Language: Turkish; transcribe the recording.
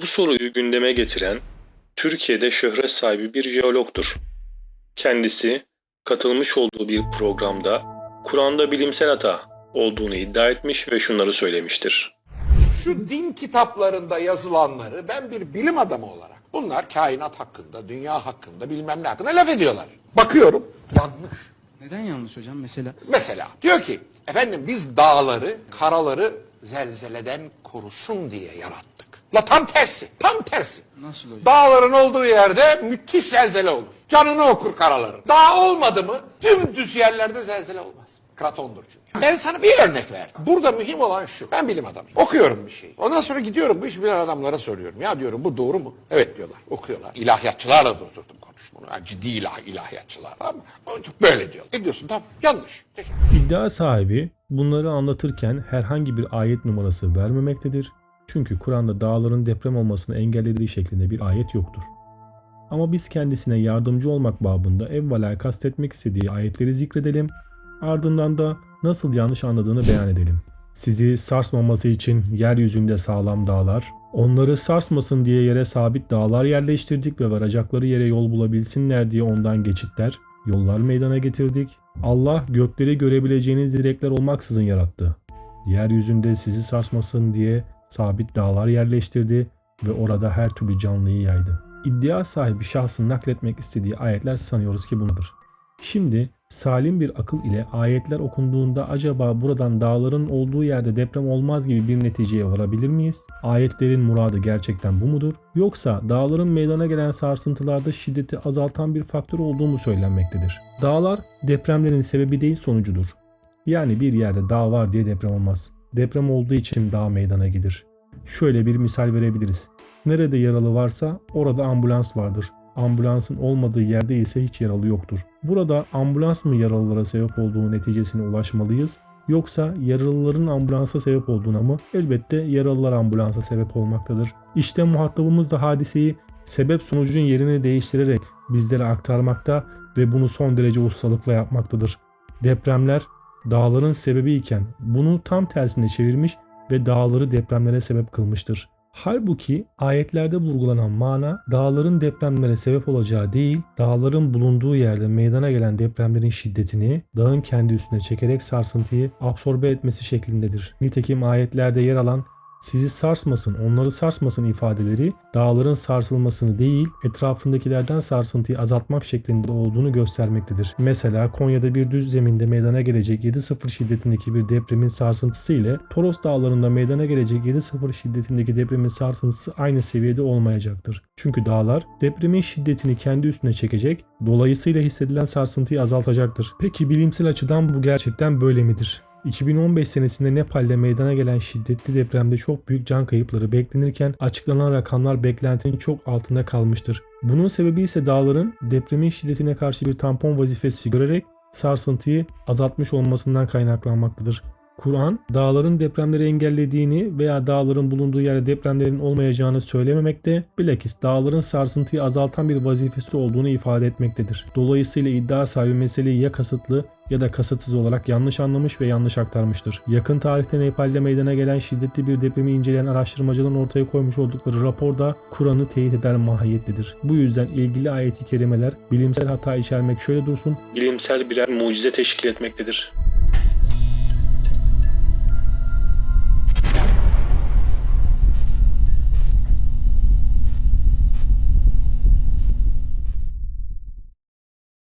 Bu soruyu gündeme getiren Türkiye'de şöhret sahibi bir jeologtur. Kendisi katılmış olduğu bir programda Kur'an'da bilimsel hata olduğunu iddia etmiş ve şunları söylemiştir. Şu din kitaplarında yazılanları ben bir bilim adamı olarak bunlar kainat hakkında, dünya hakkında bilmem ne hakkında laf ediyorlar. Bakıyorum yanlış. Neden yanlış hocam mesela? Mesela diyor ki efendim biz dağları, karaları zelzeleden korusun diye yarattık. La tam tersi, tam tersi. Nasıl hocam? Dağların olduğu yerde müthiş zelzele olur. Canını okur karaların. Dağ olmadı mı dümdüz yerlerde zelzele olmaz. Kratondur çünkü. Ben sana bir örnek verdim. Burada mühim olan şu. Ben bilim adamıyım. Okuyorum bir şey. Ondan sonra gidiyorum bu iş bilen adamlara soruyorum. Ya diyorum bu doğru mu? Evet diyorlar. Okuyorlar. İlahiyatçılarla da oturdum konuşmamı. Yani ciddi ilah, ilahiyatçılar. Tamam mı? Böyle diyor. Ne diyorsun? Tamam. Yanlış. Teşekkür İddia sahibi bunları anlatırken herhangi bir ayet numarası vermemektedir. Çünkü Kur'an'da dağların deprem olmasını engellediği şeklinde bir ayet yoktur. Ama biz kendisine yardımcı olmak babında evvela kastetmek istediği ayetleri zikredelim, ardından da nasıl yanlış anladığını beyan edelim. Sizi sarsmaması için yeryüzünde sağlam dağlar, onları sarsmasın diye yere sabit dağlar yerleştirdik ve varacakları yere yol bulabilsinler diye ondan geçitler, yollar meydana getirdik. Allah gökleri görebileceğiniz direkler olmaksızın yarattı. Yeryüzünde sizi sarsmasın diye sabit dağlar yerleştirdi ve orada her türlü canlıyı yaydı. İddia sahibi şahsın nakletmek istediği ayetler sanıyoruz ki bunlar. Şimdi salim bir akıl ile ayetler okunduğunda acaba buradan dağların olduğu yerde deprem olmaz gibi bir neticeye varabilir miyiz? Ayetlerin muradı gerçekten bu mudur? Yoksa dağların meydana gelen sarsıntılarda şiddeti azaltan bir faktör olduğu mu söylenmektedir? Dağlar depremlerin sebebi değil sonucudur. Yani bir yerde dağ var diye deprem olmaz. Deprem olduğu için dağ meydana gelir. Şöyle bir misal verebiliriz. Nerede yaralı varsa orada ambulans vardır. Ambulansın olmadığı yerde ise hiç yaralı yoktur. Burada ambulans mı yaralılara sebep olduğu neticesine ulaşmalıyız? Yoksa yaralıların ambulansa sebep olduğuna mı? Elbette yaralılar ambulansa sebep olmaktadır. İşte muhatabımız da hadiseyi sebep sonucun yerini değiştirerek bizlere aktarmakta ve bunu son derece ustalıkla yapmaktadır. Depremler dağların sebebi iken bunu tam tersine çevirmiş ve dağları depremlere sebep kılmıştır. Halbuki ayetlerde vurgulanan mana dağların depremlere sebep olacağı değil, dağların bulunduğu yerde meydana gelen depremlerin şiddetini dağın kendi üstüne çekerek sarsıntıyı absorbe etmesi şeklindedir. Nitekim ayetlerde yer alan sizi sarsmasın, onları sarsmasın ifadeleri dağların sarsılmasını değil, etrafındakilerden sarsıntıyı azaltmak şeklinde olduğunu göstermektedir. Mesela Konya'da bir düz zeminde meydana gelecek 7.0 şiddetindeki bir depremin sarsıntısı ile Toros Dağları'nda meydana gelecek 7.0 şiddetindeki depremin sarsıntısı aynı seviyede olmayacaktır. Çünkü dağlar depremin şiddetini kendi üstüne çekecek, dolayısıyla hissedilen sarsıntıyı azaltacaktır. Peki bilimsel açıdan bu gerçekten böyle midir? 2015 senesinde Nepal'de meydana gelen şiddetli depremde çok büyük can kayıpları beklenirken açıklanan rakamlar beklentinin çok altında kalmıştır. Bunun sebebi ise dağların depremin şiddetine karşı bir tampon vazifesi görerek sarsıntıyı azaltmış olmasından kaynaklanmaktadır. Kur'an dağların depremleri engellediğini veya dağların bulunduğu yerde depremlerin olmayacağını söylememekte, bilakis dağların sarsıntıyı azaltan bir vazifesi olduğunu ifade etmektedir. Dolayısıyla iddia sahibi meseleyi ya kasıtlı ya da kasıtsız olarak yanlış anlamış ve yanlış aktarmıştır. Yakın tarihte Nepal'de meydana gelen şiddetli bir depremi inceleyen araştırmacıların ortaya koymuş oldukları raporda Kur'an'ı teyit eder mahiyettedir. Bu yüzden ilgili ayeti kerimeler bilimsel hata içermek şöyle dursun, Bilimsel birer mucize teşkil etmektedir.